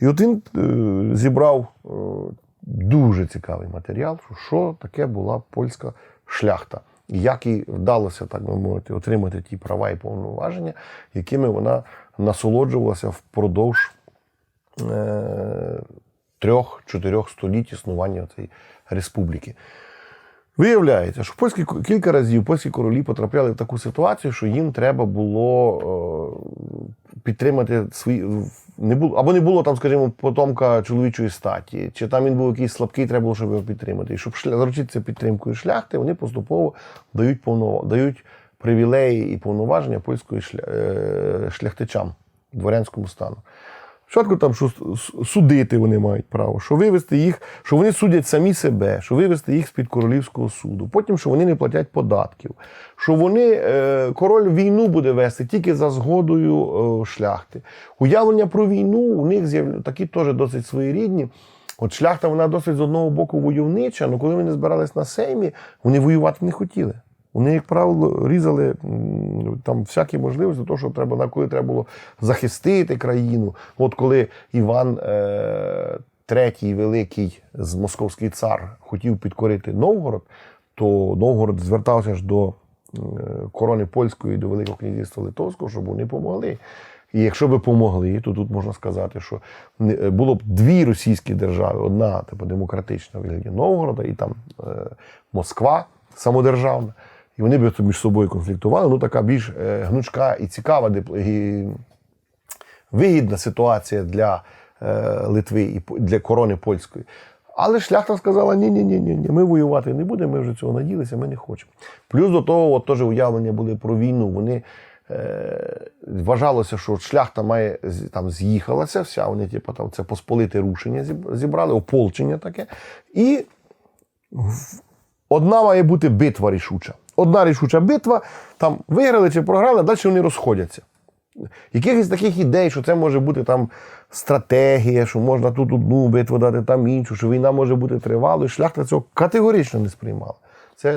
І от він е, зібрав е, дуже цікавий матеріал, що, таке була польська шляхта, як їй вдалося, так би мовити, отримати ті права і повноваження, якими вона насолоджувалася впродовж е, трьох-чотирьох століть існування цієї республіки. Виявляється, що польські кілька разів польські королі потрапляли в таку ситуацію, що їм треба було підтримати свої не було або не було там, скажімо, потомка чоловічої статі, чи там він був якийсь слабкий, треба було, щоб його підтримати. І щоб заручитися підтримкою шляхти, вони поступово дають повно... дають привілеї і повноваження польської шля... е, шляхтичам, дворянському стану. Спочатку там, що судити вони мають право, що вивести їх, що вони судять самі себе, що вивести їх з-під королівського суду. Потім, що вони не платять податків, що вони, е, король війну буде вести тільки за згодою е, шляхти. Уявлення про війну у них з'яв... такі теж досить своєрідні. От шляхта вона досить з одного боку войовнича, але коли вони збирались на сеймі, вони воювати не хотіли. Вони, як правило, різали там всякі можливості, того, що треба, на коли треба було захистити країну. От коли Іван е, III Великий з московський цар хотів підкорити Новгород, то Новгород звертався ж до корони польської, до Великого князівства Литовського, щоб вони помогли. І якщо би помогли, то тут можна сказати, що е, було б дві російські держави: одна типу демократична в вигляді Новгорода, і там е, Москва самодержавна. І вони б між собою конфліктували. Ну, така більш е, гнучка і цікава і вигідна ситуація для е, Литви і для корони польської. Але шляхта сказала: ні, ні, ми воювати не будемо, ми вже цього наділися, ми не хочемо. Плюс до того, от теж уявлення були про війну. Вони е, вважалося, що шляхта має там з'їхалася, вся вони, типу, там це посполите рушення зібрали, ополчення таке. І Одна має бути битва рішуча. Одна рішуча битва, там виграли чи програли, а далі вони розходяться. Якихось таких ідей, що це може бути там стратегія, що можна тут одну битву дати, там іншу, що війна може бути тривалою. Шляхта цього категорично не сприймала. Це